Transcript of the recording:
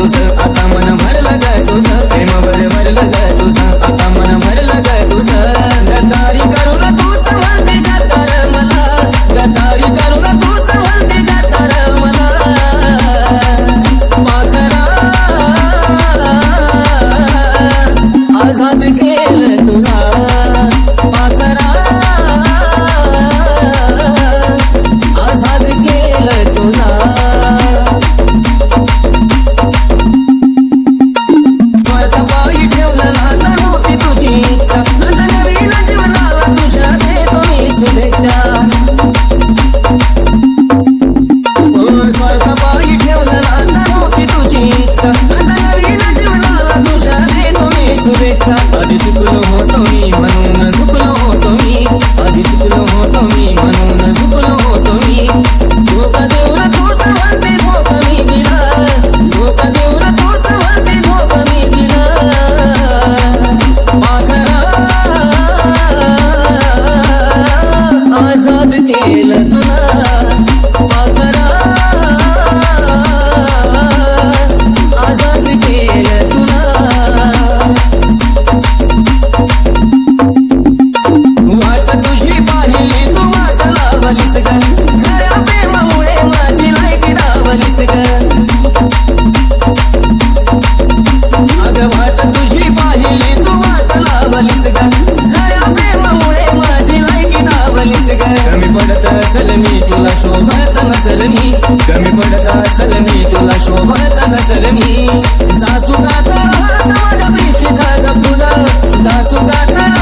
तुझं. आता मन भरलं ग तुझं. प्रेम भर भरलं ग तुझं. आता मन भरलं ग तुझं. गदारी करून तूच म्हणते गातार मला. गदारी करून तूच म्हणते गातार मला. पाखरा. आझाद के शुभेच्छा हो स्वर्ग तुझी इच्छा me la noche. तुला शोभत नसल मी कमी पडत असल मी तुला शोभत नसल मी जासू का माझ्या प्रीतीच्या फुलं जासू का